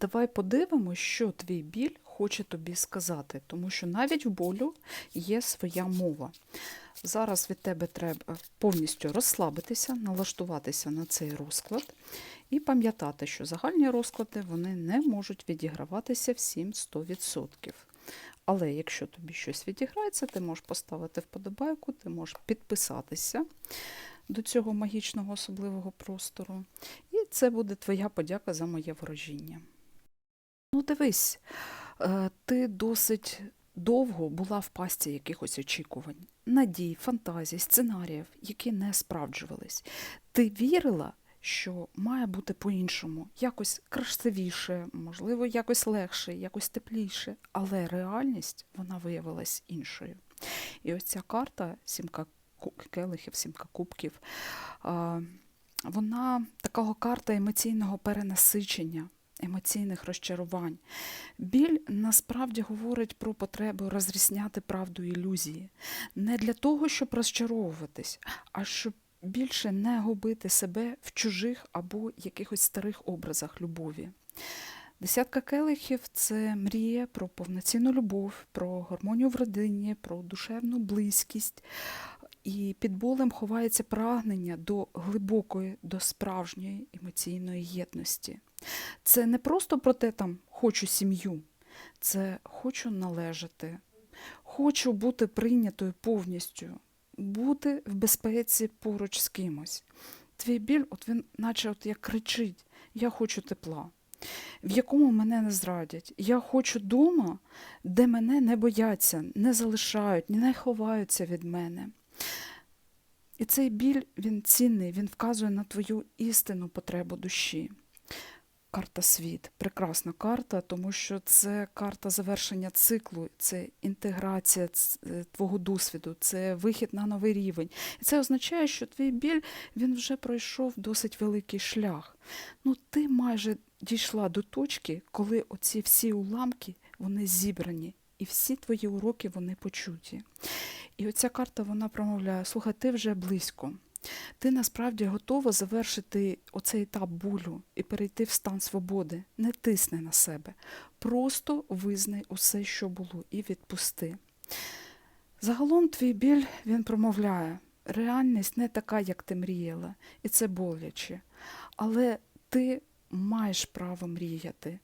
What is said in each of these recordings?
Давай подивимось, що твій біль хоче тобі сказати, тому що навіть в болю є своя мова. Зараз від тебе треба повністю розслабитися, налаштуватися на цей розклад і пам'ятати, що загальні розклади вони не можуть відіграватися всім 100%. Але якщо тобі щось відіграється, ти можеш поставити вподобайку, ти можеш підписатися до цього магічного особливого простору. І це буде твоя подяка за моє ворожіння. Ну, дивись, е, ти досить довго була в пасті якихось очікувань, надій, фантазій, сценаріїв, які не справджувались. Ти вірила, що має бути по-іншому, якось красивіше, можливо, якось легше, якось тепліше, але реальність вона виявилась іншою. І ось ця карта, сімка келихів, сімка кубків, вона такого карта емоційного перенасичення, емоційних розчарувань. Біль насправді говорить про потребу розрізняти правду ілюзії. Не для того, щоб розчаровуватись, а щоб більше не губити себе в чужих або якихось старих образах любові. Десятка келихів це мрія про повноцінну любов, про гармонію в родині, про душевну близькість. І під болем ховається прагнення до глибокої, до справжньої емоційної єдності. Це не просто про те там хочу сім'ю, це хочу належати, хочу бути прийнятою повністю, бути в безпеці поруч з кимось. Твій біль, от він, наче от як кричить: Я хочу тепла, в якому мене не зрадять. Я хочу дома, де мене не бояться, не залишають, не ховаються від мене. І цей біль він цінний, він вказує на твою істинну потребу душі. Карта світ, прекрасна карта, тому що це карта завершення циклу, це інтеграція е, твого досвіду, це вихід на новий рівень. І це означає, що твій біль він вже пройшов досить великий шлях. Ну, ти майже дійшла до точки, коли оці всі уламки вони зібрані, і всі твої уроки вони почуті. І оця карта вона промовляє: слухай, ти вже близько. Ти насправді готова завершити оцей етап болю і перейти в стан свободи. Не тисни на себе. Просто визнай усе, що було, і відпусти. Загалом твій біль він промовляє. Реальність не така, як ти мріяла, і це боляче. Але ти маєш право мріяти.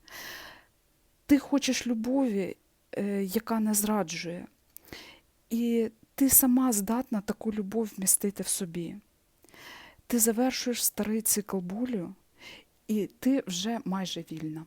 Ти хочеш любові, е, яка не зраджує. І ти сама здатна таку любов вмістити в собі. Ти завершуєш старий цикл болю, і ти вже майже вільна.